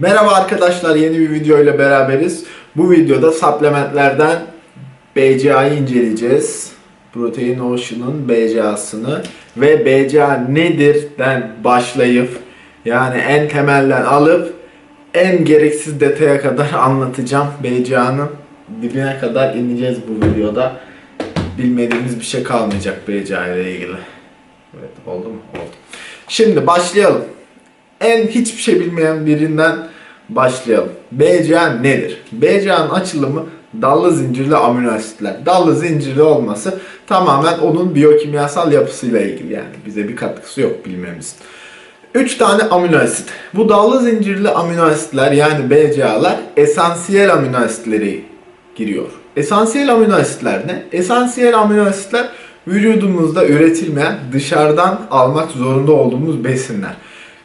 Merhaba arkadaşlar yeni bir video ile beraberiz. Bu videoda supplementlerden BCA'yı inceleyeceğiz. Protein Ocean'ın BCA'sını ve BCA nedir'den başlayıp yani en temelden alıp en gereksiz detaya kadar anlatacağım. BCA'nın dibine kadar ineceğiz bu videoda. Bilmediğimiz bir şey kalmayacak BCA ile ilgili. Evet oldu mu? Oldu. Şimdi başlayalım. En hiçbir şey bilmeyen birinden başlayalım. BCA nedir? BCA'nın açılımı dallı zincirli amino asitler. Dallı zincirli olması tamamen onun biyokimyasal yapısıyla ilgili yani. Bize bir katkısı yok bilmemizin. 3 tane amino asit. Bu dallı zincirli amino asitler yani BCA'lar esansiyel amino asitleri giriyor. Esansiyel amino asitler ne? Esansiyel amino asitler vücudumuzda üretilmeyen, dışarıdan almak zorunda olduğumuz besinler.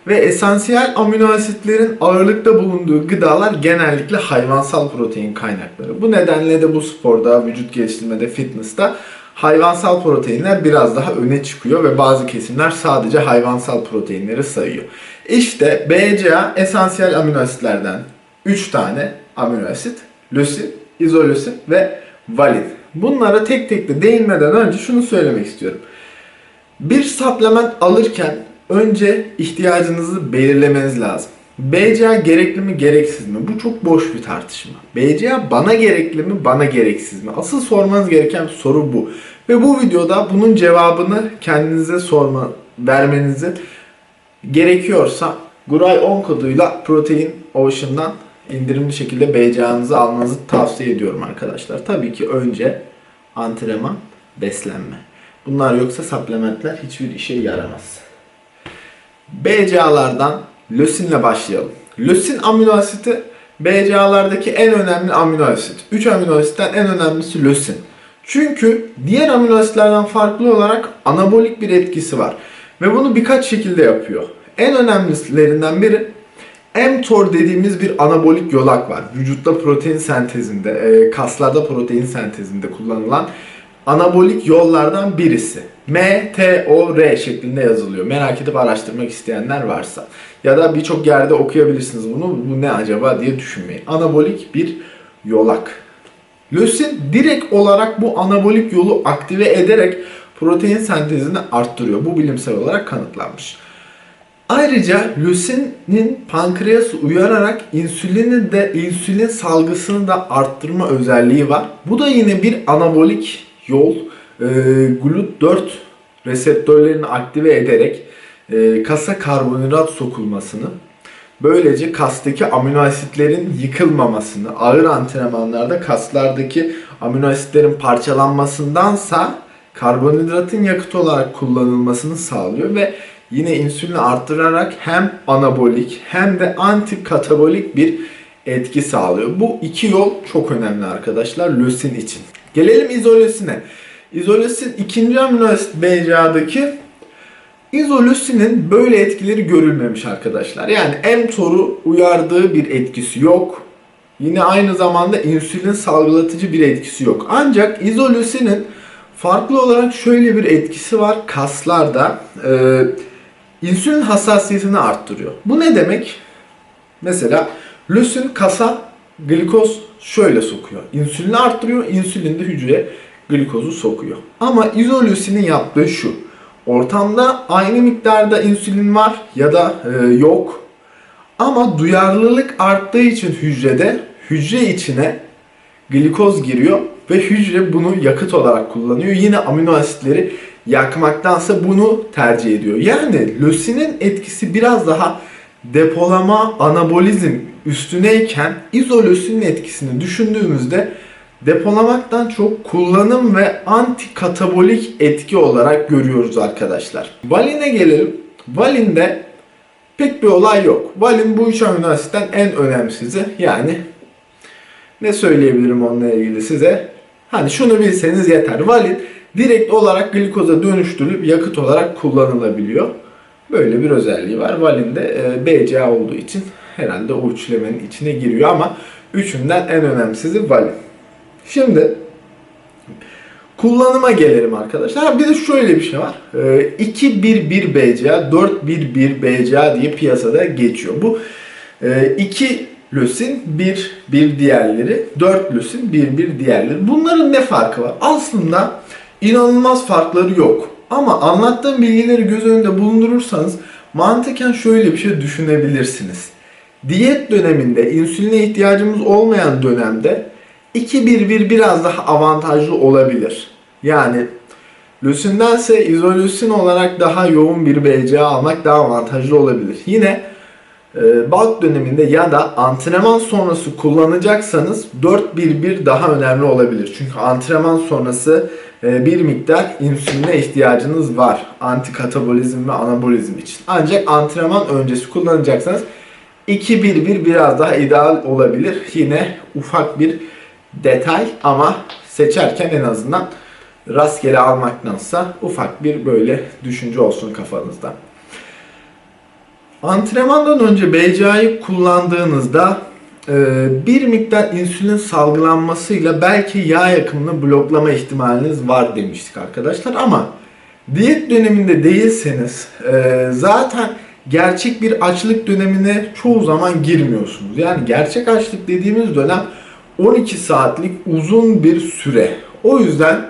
Ve esansiyel amino asitlerin ağırlıkta bulunduğu gıdalar genellikle hayvansal protein kaynakları. Bu nedenle de bu sporda, vücut geliştirmede, fitness'ta hayvansal proteinler biraz daha öne çıkıyor ve bazı kesimler sadece hayvansal proteinleri sayıyor. İşte BCA esansiyel amino asitlerden 3 tane amino asit, lösin, izolösin ve valin. Bunlara tek tek de değinmeden önce şunu söylemek istiyorum. Bir supplement alırken önce ihtiyacınızı belirlemeniz lazım. BCA gerekli mi gereksiz mi? Bu çok boş bir tartışma. BCA bana gerekli mi bana gereksiz mi? Asıl sormanız gereken soru bu. Ve bu videoda bunun cevabını kendinize sorma, vermenizi gerekiyorsa Guray 10 koduyla Protein Ocean'dan indirimli şekilde BCA'nızı almanızı tavsiye ediyorum arkadaşlar. Tabii ki önce antrenman, beslenme. Bunlar yoksa supplementler hiçbir işe yaramaz. BCA'lardan lösinle başlayalım. Lösin amino asiti BCA'lardaki en önemli amino asit. 3 amino asitten en önemlisi lösin. Çünkü diğer amino asitlerden farklı olarak anabolik bir etkisi var. Ve bunu birkaç şekilde yapıyor. En önemlilerinden biri mTOR dediğimiz bir anabolik yolak var. Vücutta protein sentezinde, e, kaslarda protein sentezinde kullanılan anabolik yollardan birisi. MTOR şeklinde yazılıyor. Merak edip araştırmak isteyenler varsa. Ya da birçok yerde okuyabilirsiniz bunu. Bu ne acaba diye düşünmeyin. Anabolik bir yolak. Lösin direkt olarak bu anabolik yolu aktive ederek protein sentezini arttırıyor. Bu bilimsel olarak kanıtlanmış. Ayrıca lösinin pankreası uyararak insülini de insülin salgısını da arttırma özelliği var. Bu da yine bir anabolik yol. E, GLUT4 reseptörlerini aktive ederek e, kasa karbonhidrat sokulmasını böylece kastaki amino asitlerin yıkılmamasını, ağır antrenmanlarda kaslardaki amino asitlerin parçalanmasındansa karbonhidratın yakıt olarak kullanılmasını sağlıyor ve yine insülini arttırarak hem anabolik hem de antikatabolik bir etki sağlıyor. Bu iki yol çok önemli arkadaşlar lösin için. Gelelim izolesine. İzolesin ikinci amino asit BCA'daki izolesinin böyle etkileri görülmemiş arkadaşlar. Yani mTOR'u uyardığı bir etkisi yok. Yine aynı zamanda insülin salgılatıcı bir etkisi yok. Ancak izolesinin farklı olarak şöyle bir etkisi var kaslarda. Ee, insülin hassasiyetini arttırıyor. Bu ne demek? Mesela lösin kasa glikoz şöyle sokuyor. İnsülini arttırıyor, insülin de hücreye glikozu sokuyor. Ama izolösinin yaptığı şu. Ortamda aynı miktarda insülin var ya da e, yok. Ama duyarlılık arttığı için hücrede hücre içine glikoz giriyor ve hücre bunu yakıt olarak kullanıyor. Yine amino asitleri yakmaktansa bunu tercih ediyor. Yani lösinin etkisi biraz daha depolama, anabolizm üstüneyken izolösinin etkisini düşündüğümüzde depolamaktan çok kullanım ve antikatabolik etki olarak görüyoruz arkadaşlar. Valine gelelim. Valinde pek bir olay yok. Valin bu üç amino asitten en önemsizi. Yani ne söyleyebilirim onunla ilgili size? Hani şunu bilseniz yeter. Valin direkt olarak glikoza dönüştürülüp yakıt olarak kullanılabiliyor. Böyle bir özelliği var. Valin de e, BCA olduğu için herhalde o üçlemenin içine giriyor ama üçünden en önemlisi valin. Şimdi kullanıma gelelim arkadaşlar. Bir de şöyle bir şey var. E, 2-1-1 BCA, 4-1-1 BCA diye piyasada geçiyor. Bu 2 lösin, 1 bir diğerleri, 4 lösin, 1 bir diğerleri. Bunların ne farkı var? Aslında inanılmaz farkları yok. Ama anlattığım bilgileri göz önünde bulundurursanız mantıken şöyle bir şey düşünebilirsiniz. Diyet döneminde insüline ihtiyacımız olmayan dönemde 2-1-1 biraz daha avantajlı olabilir. Yani lösindense izolösin olarak daha yoğun bir BCA almak daha avantajlı olabilir. Yine e, bulk döneminde ya da antrenman sonrası kullanacaksanız 4-1-1 daha önemli olabilir. Çünkü antrenman sonrası bir miktar insüline ihtiyacınız var. Antikatabolizm ve anabolizm için. Ancak antrenman öncesi kullanacaksanız 2-1-1 biraz daha ideal olabilir. Yine ufak bir detay ama seçerken en azından rastgele almaktansa ufak bir böyle düşünce olsun kafanızda. Antrenmandan önce BCA'yı kullandığınızda bir miktar insülin salgılanmasıyla belki yağ yakımını bloklama ihtimaliniz var demiştik arkadaşlar ama diyet döneminde değilseniz e, zaten gerçek bir açlık dönemine çoğu zaman girmiyorsunuz. Yani gerçek açlık dediğimiz dönem 12 saatlik uzun bir süre. O yüzden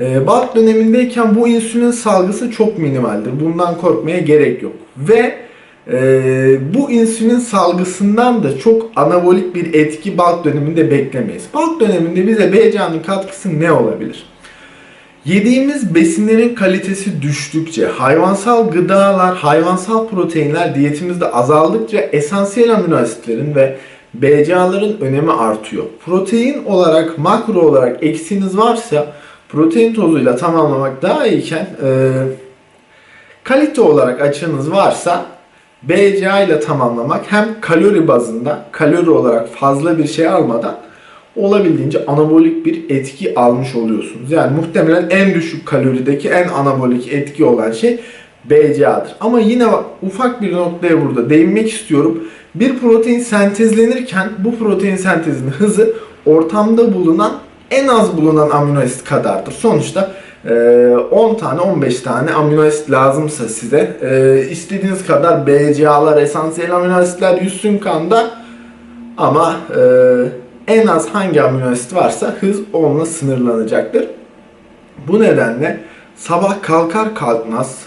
e, bulk dönemindeyken bu insülin salgısı çok minimaldir. Bundan korkmaya gerek yok. Ve e, bu insülin salgısından da çok anabolik bir etki bulk döneminde beklemeyiz. Bulk döneminde bize BCA'nın katkısı ne olabilir? Yediğimiz besinlerin kalitesi düştükçe, hayvansal gıdalar, hayvansal proteinler diyetimizde azaldıkça esansiyel amino asitlerin ve BCA'ların önemi artıyor. Protein olarak, makro olarak eksiğiniz varsa protein tozuyla tamamlamak daha iyiken e, kalite olarak açığınız varsa BCA ile tamamlamak hem kalori bazında kalori olarak fazla bir şey almadan olabildiğince anabolik bir etki almış oluyorsunuz. Yani muhtemelen en düşük kalorideki en anabolik etki olan şey BCA'dır. Ama yine ufak bir noktaya burada değinmek istiyorum. Bir protein sentezlenirken bu protein sentezinin hızı ortamda bulunan en az bulunan amino asit kadardır. Sonuçta 10 tane 15 tane amino asit lazımsa size istediğiniz kadar BCA'lar, esansiyel amino asitler yüzsün kanda ama en az hangi amino asit varsa hız onunla sınırlanacaktır. Bu nedenle sabah kalkar kalkmaz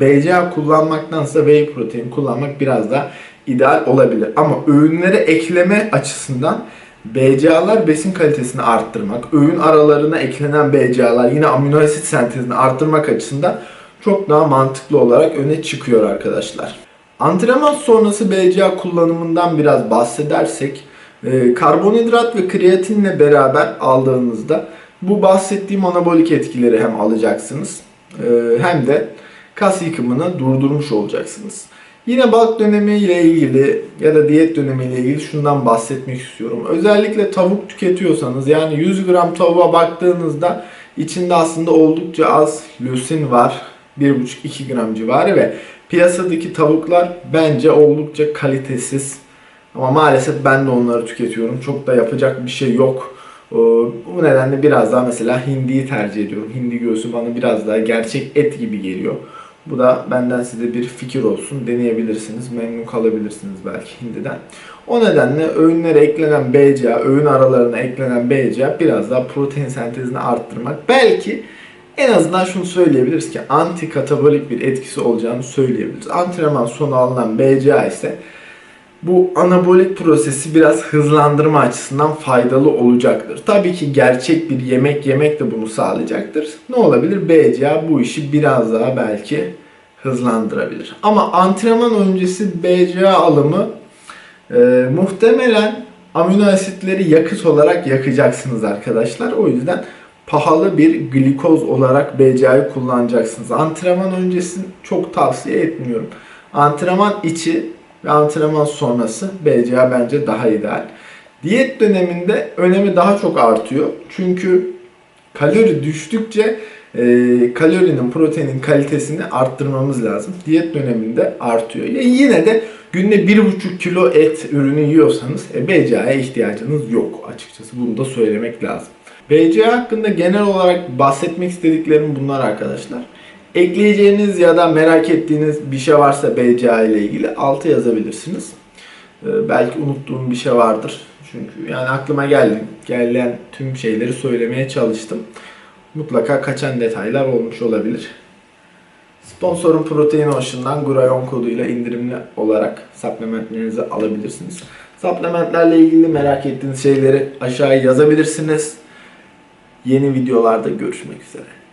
BCA kullanmaktansa whey protein kullanmak biraz daha ideal olabilir. Ama öğünlere ekleme açısından BCA'lar besin kalitesini arttırmak, öğün aralarına eklenen BCA'lar yine amino asit sentezini arttırmak açısından çok daha mantıklı olarak öne çıkıyor arkadaşlar. Antrenman sonrası BCA kullanımından biraz bahsedersek, e, karbonhidrat ve kreatinle beraber aldığınızda bu bahsettiğim anabolik etkileri hem alacaksınız e, hem de kas yıkımını durdurmuş olacaksınız. Yine bulk dönemi ile ilgili ya da diyet dönemi ile ilgili şundan bahsetmek istiyorum. Özellikle tavuk tüketiyorsanız yani 100 gram tavuğa baktığınızda içinde aslında oldukça az lösin var. 1,5-2 gram civarı ve piyasadaki tavuklar bence oldukça kalitesiz. Ama maalesef ben de onları tüketiyorum. Çok da yapacak bir şey yok. Bu nedenle biraz daha mesela hindiyi tercih ediyorum. Hindi göğsü bana biraz daha gerçek et gibi geliyor. Bu da benden size bir fikir olsun. Deneyebilirsiniz. Memnun kalabilirsiniz belki hindiden. O nedenle öğünlere eklenen BCA, öğün aralarına eklenen BCA biraz daha protein sentezini arttırmak. Belki en azından şunu söyleyebiliriz ki anti katabolik bir etkisi olacağını söyleyebiliriz. Antrenman sonu alınan BCA ise bu anabolik prosesi biraz hızlandırma açısından faydalı olacaktır. Tabii ki gerçek bir yemek yemek de bunu sağlayacaktır. Ne olabilir? BCA bu işi biraz daha belki hızlandırabilir. Ama antrenman öncesi BCA alımı e, muhtemelen amino asitleri yakıt olarak yakacaksınız arkadaşlar. O yüzden pahalı bir glikoz olarak BCA'yı kullanacaksınız. Antrenman öncesi çok tavsiye etmiyorum. Antrenman içi ve antrenman sonrası BCA bence daha ideal. Diyet döneminde önemi daha çok artıyor. Çünkü kalori düştükçe e, kalorinin, proteinin kalitesini arttırmamız lazım. Diyet döneminde artıyor. Ya yine de günde 1,5 kilo et ürünü yiyorsanız e, BCA'ya ihtiyacınız yok açıkçası. Bunu da söylemek lazım. BCA hakkında genel olarak bahsetmek istediklerim bunlar arkadaşlar. Ekleyeceğiniz ya da merak ettiğiniz bir şey varsa BCA ile ilgili altı yazabilirsiniz. Ee, belki unuttuğum bir şey vardır. Çünkü yani aklıma geldi. Gelen tüm şeyleri söylemeye çalıştım. Mutlaka kaçan detaylar olmuş olabilir. Sponsorun Protein Ocean'dan Gurayon koduyla indirimli olarak supplementlerinizi alabilirsiniz. Supplementlerle ilgili merak ettiğiniz şeyleri aşağıya yazabilirsiniz. Yeni videolarda görüşmek üzere.